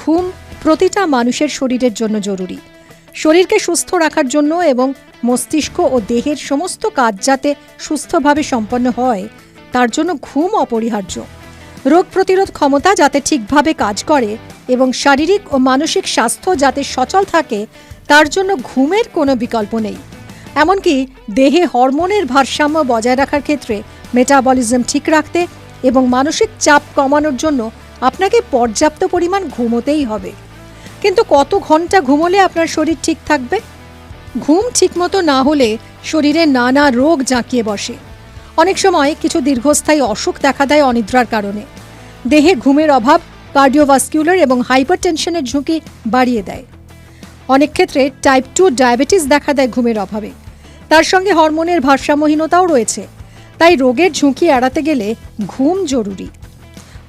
ঘুম প্রতিটা মানুষের শরীরের জন্য জরুরি। শরীরকে সুস্থ রাখার জন্য এবং মস্তিষ্ক ও দেহের সমস্ত কাজ যাতে সুস্থভাবে সম্পন্ন হয়, তার জন্য ঘুম অপরিহার্য। রোগ প্রতিরোধ ক্ষমতা যাতে ঠিকভাবে কাজ করে এবং শারীরিক ও মানসিক স্বাস্থ্য যাতে সচল থাকে, তার জন্য ঘুমের কোনো বিকল্প নেই। এমনকি দেহে হরমোনের ভারসাম্য বজায় রাখার ক্ষেত্রে মেটাবলিজম ঠিক রাখতে এবং মানসিক চাপ কমানোর জন্য আপনাকে পর্যাপ্ত পরিমাণ ঘুমোতেই হবে। কিন্তু কত ঘণ্টা ঘুমোলে আপনার শরীর ঠিক থাকবে? ঘুম ঠিকমতো না হলে শরীরে নানা রোগ জাঁকিয়ে বসে। অনেক সময় কিছু দীর্ঘস্থায়ী অসুখ দেখা দেয় অনিদ্রার কারণে। দেহে ঘুমের অভাব কার্ডিওভাস্কিউলার এবং হাইপারটেনশনের ঝুঁকি বাড়িয়ে দেয়। অনেক ক্ষেত্রে টাইপ টু ডায়াবেটিস দেখা দেয় ঘুমের অভাবে। তার সঙ্গে হরমোনের ভারসাম্যহীনতাও রয়েছে। তাই রোগের ঝুঁকি এড়াতে গেলে ঘুম জরুরি।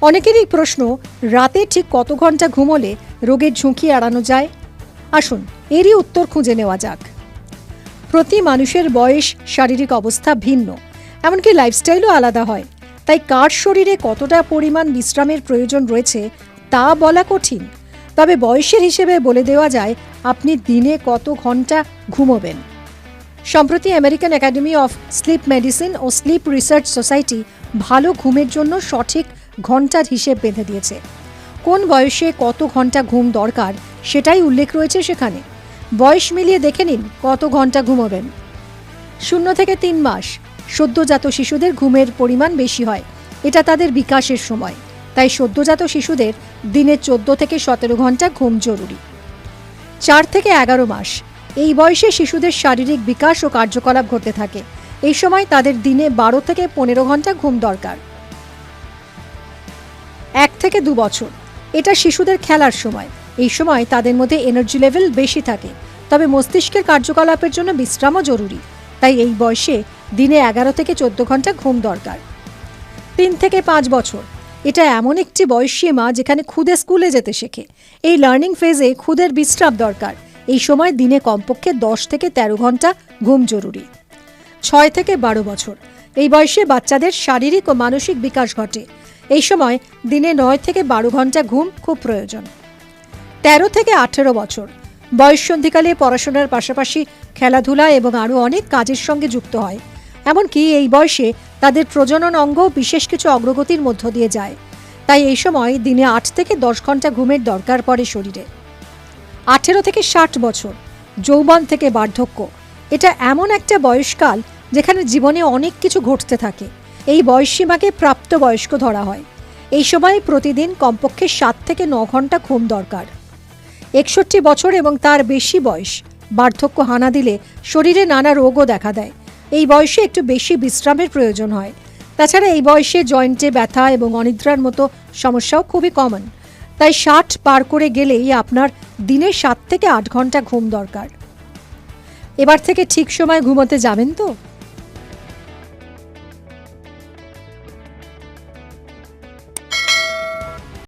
অনেকেরই প্রশ্ন, রাতে ঠিক কত ঘণ্টা ঘুমোলে রোগের ঝুঁকি এড়ানো যায়? আসুন, এরই উত্তর খুঁজে নেওয়া যাক। প্রতি মানুষের বয়স, শারীরিক অবস্থা ভিন্ন। এমনকি লাইফস্টাইলও আলাদা হয়। তাই কার শরীরে কতটা পরিমাণ বিশ্রামের প্রয়োজন রয়েছে, তা বলা কঠিন। তবে বয়সের হিসেবে বলে দেওয়া যায়, আপনি দিনে কত ঘণ্টা ঘুমোবেন। সম্প্রতি American academy of sleep medicine O sleep research society ভালো ঘুমের জন্য সঠিক ঘণ্টার হিসেব বেঁধে দিয়েছে। কোন বয়সে কত ঘণ্টা ঘুম দরকার সেটাই উল্লেখ রয়েছে সেখানে। বয়স মিলিয়ে দেখে নিন কত ঘণ্টা ঘুমোবেন। শূন্য থেকে তিন মাস, সদ্যজাত শিশুদের ঘুমের পরিমাণ বেশি হয়। এটা তাদের বিকাশের সময়। তাই সদ্যজাত শিশুদের দিনে চোদ্দ থেকে সতেরো ঘণ্টা ঘুম জরুরি। চার থেকে এগারো মাস, এই বয়সে শিশুদের শারীরিক বিকাশ ও কার্যকলাপ ঘটতে থাকে। এই সময় তাদের দিনে বারো থেকে পনেরো ঘণ্টা ঘুম দরকার। এক থেকে দু বছর। এটা শিশুদের খেলার সময়। এই সময় তাদের মধ্যে এনার্জি লেভেল বেশি থাকে। তবে মস্তিষ্কের কার্যকলাপের জন্য বিশ্রামও জরুরি। তাই এই বয়সে দিনে এগারো থেকে চোদ্দ ঘণ্টা ঘুম দরকার। তিন থেকে পাঁচ বছর। এটা এমন একটি বয়স সীমা যেখানে খুদে স্কুলে যেতে শেখে। এই লার্নিং ফেজে খুদের বিশ্রাম দরকার। এই সময় দিনে কমপক্ষে দশ থেকে তেরো ঘণ্টা ঘুম জরুরি। ছয় থেকে বারো বছর। এই বয়সে বাচ্চাদের শারীরিক ও মানসিক বিকাশ ঘটে। এই সময় দিনে নয় থেকে বারো ঘণ্টা ঘুম খুব প্রয়োজন। তেরো থেকে আঠেরো বছর। বয়স সন্ধিকালে পড়াশোনার পাশাপাশি খেলাধুলা এবং আরও অনেক কাজের সঙ্গে যুক্ত হয়। এমনকি এই বয়সে তাদের প্রজনন অঙ্গ বিশেষ কিছু অগ্রগতির মধ্য দিয়ে যায়। তাই এই সময় দিনে আট থেকে দশ ঘণ্টা ঘুমের দরকার পড়ে শরীরে। আঠেরো থেকে ষাট বছর। যৌবন থেকে বার্ধক্য। এটা এমন একটা বয়সকাল যেখানে জীবনে অনেক কিছু ঘটতে থাকে। এই বয়সসীমাকে প্রাপ্তবয়স্ক ধরা হয়। এই সময় প্রতিদিন কমপক্ষে সাত থেকে ন ঘণ্টা ঘুম দরকার। একষট্টি বছর এবং তার বেশি বয়স, বার্ধক্য হানা দিলে শরীরে নানা রোগও দেখা দেয়। এই বয়সে একটু বেশি বিশ্রামের প্রয়োজন হয়। তাছাড়া এই বয়সে জয়েন্টে ব্যথা এবং অনিদ্রার মতো সমস্যাও খুবই কমন। তাই ষাট পার করে গেলেই আপনার দিনে সাত থেকে আট ঘণ্টা ঘুম দরকার। এবার থেকে ঠিক সময় ঘুমোতে যাবেন তো?